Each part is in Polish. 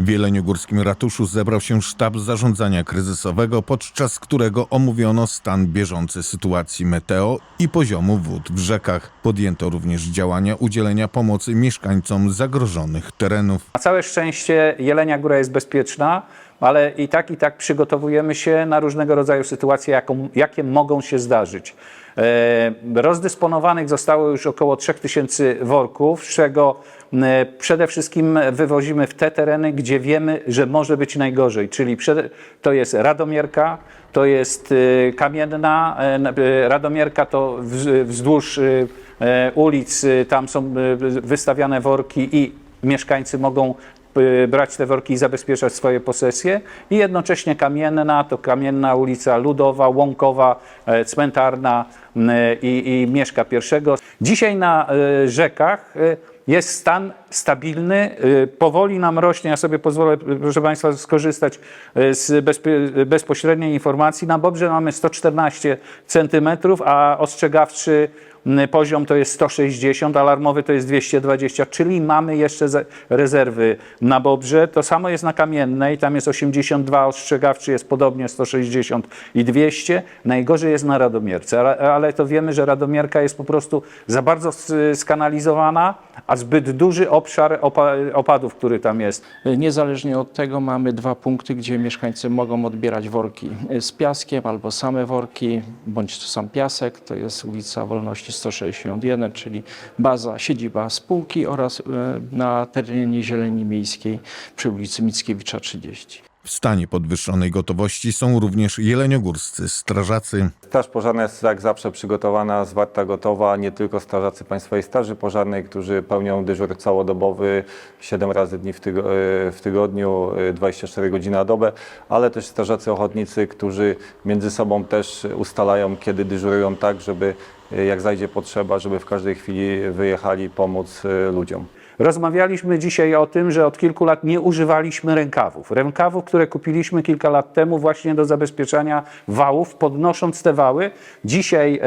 W Jeleniogórskim ratuszu zebrał się sztab zarządzania kryzysowego, podczas którego omówiono stan bieżący sytuacji meteo i poziomu wód w rzekach. Podjęto również działania udzielenia pomocy mieszkańcom zagrożonych terenów. Na całe szczęście Jelenia Góra jest bezpieczna, ale i tak, i tak przygotowujemy się na różnego rodzaju sytuacje, jaką, jakie mogą się zdarzyć. E, rozdysponowanych zostało już około 3000 worków, z czego e, przede wszystkim wywozimy w te tereny, gdzie wiemy, że może być najgorzej, czyli to jest Radomierka, to jest e, Kamienna, na- Radomierka to wz- wzdłuż ulic, tam są wystawiane worki i mieszkańcy mogą brać te worki i zabezpieczać swoje posesje i jednocześnie kamienna, to kamienna ulica Ludowa, Łąkowa, e, Cmentarna i, i Mieszka pierwszego. Dzisiaj na e, rzekach e, jest stan stabilny, y, powoli nam rośnie. Ja sobie pozwolę, proszę Państwa, skorzystać y, z bezpośredniej informacji. Na Bobrze mamy 114 centymetrów, a ostrzegawczy y, poziom to jest 160, alarmowy to jest 220, czyli mamy jeszcze rezerwy na Bobrze. To samo jest na Kamiennej, tam jest 82, ostrzegawczy jest podobnie 160 i 200. Najgorzej jest na Radomierce, ale, to wiemy, że Radomierka jest po prostu za bardzo skanalizowana, a zbyt duży obszar opa- opadów, który tam jest. Niezależnie od tego mamy dwa punkty, gdzie mieszkańcy mogą odbierać worki z piaskiem albo same worki, bądź sam piasek. To jest ulica Wolności 161, czyli baza, siedziba spółki oraz e, na terenie Zieleni Miejskiej przy ulicy Mickiewicza 30. W stanie podwyższonej gotowości są również jeleniogórscy strażacy. Straż Pożarna jest jak zawsze przygotowana, zwarta, gotowa. Nie tylko strażacy Państwowej Straży Pożarnej, którzy pełnią dyżur całodobowy 7 razy dni w, e, w tygodniu, e, 24 godziny na dobę, ale też strażacy ochotnicy, którzy między sobą też ustalają, kiedy dyżurują tak, żeby e, jak zajdzie potrzeba, żeby w każdej chwili wyjechali pomóc e, ludziom. Rozmawialiśmy dzisiaj o tym, że od kilku lat nie używaliśmy rękawów. Rękawów, które kupiliśmy kilka lat temu właśnie do zabezpieczania wałów, podnosząc te wały. Dzisiaj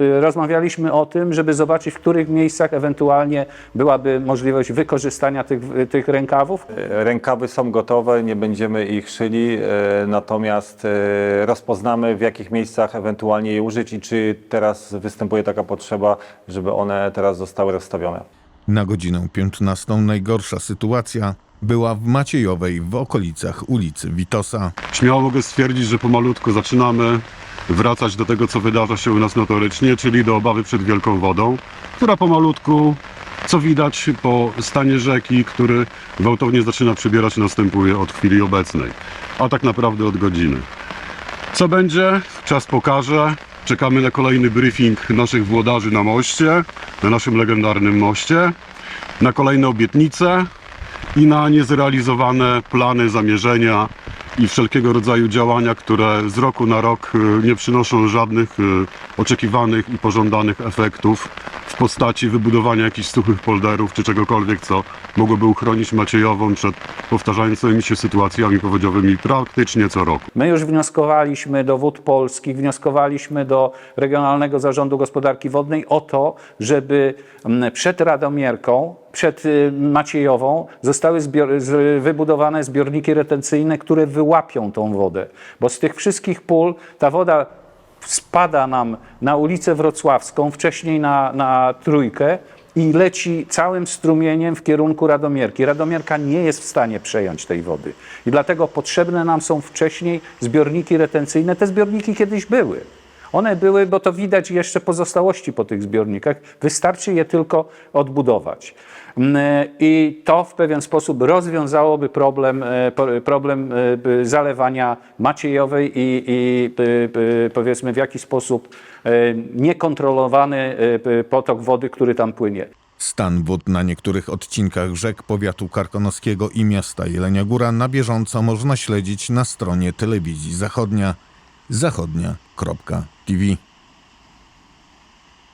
y, rozmawialiśmy o tym, żeby zobaczyć, w których miejscach ewentualnie byłaby możliwość wykorzystania tych, tych rękawów. E, Rękawy są gotowe, nie będziemy ich szyli, e, natomiast e, rozpoznamy w jakich miejscach ewentualnie je użyć i czy teraz występuje taka potrzeba, żeby one teraz zostały rozstawione. Na godzinę 15 najgorsza sytuacja była w Maciejowej w okolicach ulicy Witosa. Śmiało mogę stwierdzić, że pomalutku zaczynamy wracać do tego, co wydarza się u nas notorycznie, czyli do obawy przed wielką wodą, która pomalutku, co widać po stanie rzeki, który gwałtownie zaczyna przybierać, następuje od chwili obecnej, a tak naprawdę od godziny. Co będzie? Czas pokaże. Czekamy na kolejny briefing naszych włodarzy na moście, na naszym legendarnym moście, na kolejne obietnice i na niezrealizowane plany, zamierzenia i wszelkiego rodzaju działania, które z roku na rok y, nie przynoszą żadnych y, oczekiwanych i pożądanych efektów postaci wybudowania jakichś suchych polderów czy czegokolwiek, co mogłoby uchronić Maciejową przed powtarzającymi się sytuacjami powodziowymi praktycznie co roku. My już wnioskowaliśmy do Wód Polskich, wnioskowaliśmy do Regionalnego Zarządu Gospodarki Wodnej o to, żeby mm, przed Radomierką, przed y, Maciejową zostały zbior- wybudowane zbiorniki retencyjne, które wyłapią tą wodę. Bo z tych wszystkich pól ta woda spada nam na ulicę Wrocławską, wcześniej na, na Trójkę i leci całym strumieniem w kierunku Radomierki. Radomierka nie jest w stanie przejąć tej wody i dlatego potrzebne nam są wcześniej zbiorniki retencyjne. Te zbiorniki kiedyś były. One były, bo to widać jeszcze pozostałości po tych zbiornikach. Wystarczy je tylko odbudować. Mm, I to w pewien sposób rozwiązałoby problem, e, problem e, zalewania Maciejowej i, i e, powiedzmy w jaki sposób niekontrolowany potok wody, który tam płynie. Stan wód na niektórych odcinkach rzek powiatu karkonoskiego i miasta Jelenia Góra na bieżąco można śledzić na stronie telewizji zachodnia zachodnia.tv.